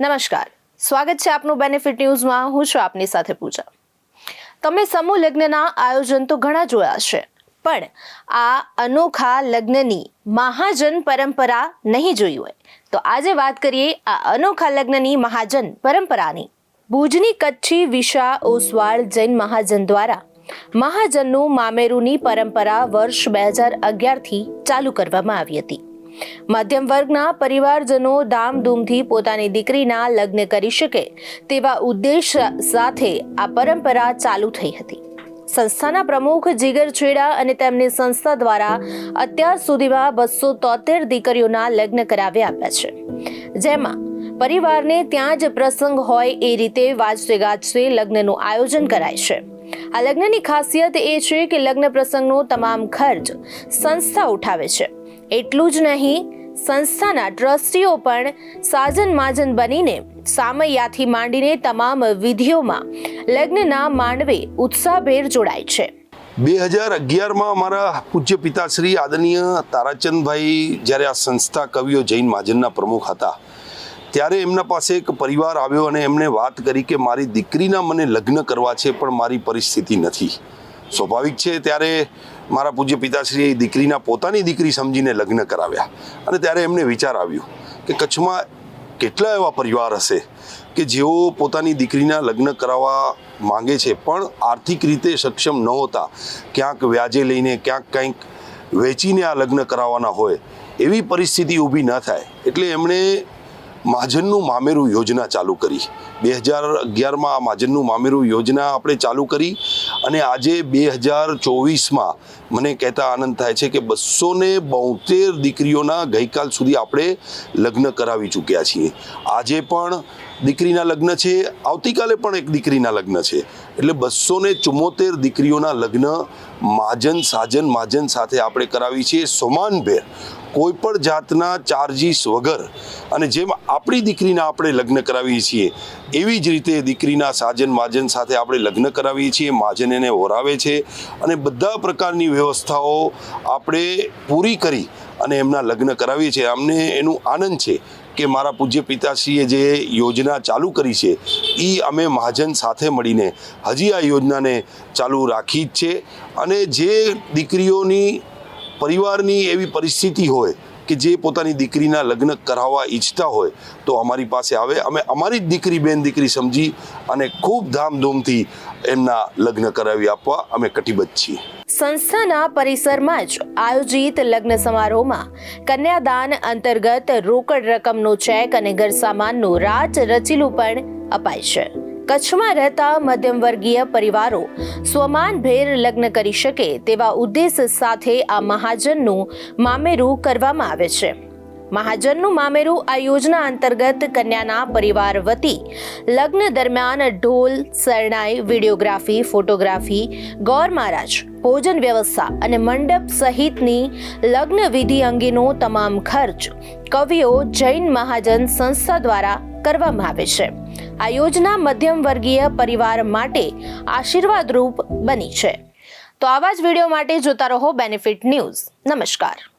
નમસ્કાર. સ્વાગત છે આપનું બેનિફિટ ન્યૂઝમાં હું છું આપની સાથે પૂજા. તમે સમૂહ લગ્નના આયોજન તો ઘણા જોયા છે પણ આ અનોખા લગ્નની મહાજન પરંપરા નહીં જોઈ હોય. તો આજે વાત કરીએ આ અનોખા લગ્નની મહાજન પરંપરાની. ભુજની કચ્છી વિશા ઓસવાળ જૈન મહાજન દ્વારા મહાજનનું મામેરુની પરંપરા વર્ષ બે હજાર અગિયારથી ચાલુ કરવામાં આવી હતી. મધ્યમ વર્ગના પરિવારજનો ધામધૂમથી પોતાની દીકરીના લગ્ન કરી શકે તેવા ઉદ્દેશ સાથે આ પરંપરા ચાલુ થઈ હતી. સંસ્થાના પ્રમુખ જીગર છેડા અને તેમની સંસ્થા દ્વારા અત્યાર સુધીમાં બસો તોતેર દીકરીઓના લગ્ન કરાવી આપ્યા છે. જેમાં પરિવારને ત્યાં જ પ્રસંગ હોય એ રીતે વાજતે ગાજતે લગ્નનું આયોજન કરાય છે. આ લગ્નની ખાસિયત એ છે કે લગ્ન પ્રસંગનો તમામ ખર્ચ સંસ્થા ઉઠાવે છે. એટલું જ નહીં, સંસ્થાના ટ્રસ્ટીઓ પણ સાજન માજન બનીને સામૈયાથી માંડીને તમામ વિધિઓમાં લગ્નના માંડવે ઉત્સાહભેર જોડાય છે. બે હજાર અગિયારમાં અમારા પૂજ્ય પિતાશ્રી આદરણીય તારાચંદભાઈ જ્યારે આ સંસ્થા કવિઓ જૈન મહાજનના પ્રમુખ હતા, ત્યારે એમના પાસે એક પરિવાર આવ્યો અને એમણે વાત કરી કે મારી દીકરીના મને લગ્ન કરવા છે પણ મારી પરિસ્થિતિ નથી. સ્વાભાવિક છે, ત્યારે મારા પૂજ્ય પિતાશ્રીએ દીકરીના પોતાની દીકરી સમજીને લગ્ન કરાવ્યા અને ત્યારે એમને વિચાર આવ્યો કે કચ્છમાં કેટલા એવા પરિવાર હશે કે જેઓ પોતાની દીકરીના લગ્ન કરાવવા માંગે છે, પણ આર્થિક રીતે સક્ષમ ન હોતા ક્યાંક વ્યાજે લઈને ક્યાંક કંઈક વેચીને આ લગ્ન કરાવવાના હોય, એવી પરિસ્થિતિ ઊભી ન થાય. એટલે એમણે મહાજનનું મામેરું યોજના ચાલુ કરી. બે હજાર અગિયારમાં આ મહાજનનું મામેરું યોજના આપણે ચાલુ કરી અને આજે બે હજાર ચોવીસમાં મને કહેતા આનંદ થાય છે કે બસો ને બોતેર દીકરીઓના ગઈકાલ સુધી આપણે લગ્ન કરાવી ચૂક્યા છીએ. આજે પણ દીકરીના લગ્ન છે, આવતીકાલે પણ એક દીકરીના લગ્ન છે. એટલે બસો ને ચુમ્મોતેર દીકરીઓના લગ્ન મહાજન સાજન મહાજન સાથે આપણે કરાવી છીએ. સોમાનભેર કોઈ પણ જાતના ચાર્જીસ વગર અને જેમ આપણી દીકરીના આપણે લગ્ન કરાવીએ છીએ, એવી જ રીતે દીકરીના સાજન માજન સાથે આપણે લગ્ન કરાવીએ છીએ, માજન એને ઓરાવે છે અને બધા પ્રકારની વ્યવસ્થાઓ આપણે પૂરી કરી અને એમના લગ્ન કરાવીએ છીએ. અમને એનું આનંદ છે કે મારા પૂજ્ય પિતાશ્રીએ જે યોજના ચાલુ કરી છે એ અમે મહાજન સાથે મળીને હજી આ યોજનાને ચાલુ રાખી જ છે અને જે દીકરીઓની પરિવારની એવી પરિસ્થિતિ હોય કે જે પોતાની દીકરીના લગ્ન કરાવવા ઈચ્છતા હોય, તો અમારી પાસે આવે. અમે અમારી જ દીકરી બેન દીકરી સમજી અને ખૂબ ધામધૂમથી એમના લગ્ન કરાવી આપવા અમે કટિબદ્ધ છીએ. સંસ્થાના પરિસરમાં જ આયોજિત લગ્ન સમારોહમાં કન્યાદાન અંતર્ગત રોકડ રકમનો ચેક અને ઘર સામાનનું રાજ રચીલું પણ અપાય છે. કચ્છમાં રહેતા મધ્યમવર્ગીય પરિવારો સ્વમાનભેર લગ્ન કરી શકે તેવા ઉદ્દેશ સાથે આ મહાજનનું મામેરું કરવામાં આવે છે. મહાજનનું મામેરું આ યોજના અંતર્ગત કન્યાના પરિવાર વતી લગ્ન દરમિયાન ઢોલ, શરણાઈ, વિડીયોગ્રાફી, ફોટોગ્રાફી, ગૌર મહારાજ, ભોજન વ્યવસ્થા અને મંડપ સહિતની લગ્ન વિધિ અંગેનો તમામ ખર્ચ કવિઓ જૈન મહાજન સંસ્થા દ્વારા કરવામાં આવે છે. આ યોજના મધ્યમ વર્ગીય પરિવાર માટે આશીર્વાદરૂપ બની છે. તો આવા જ વીડિયો માટે જોતા રહો બેનિફિટ ન્યૂઝ નમસ્કાર.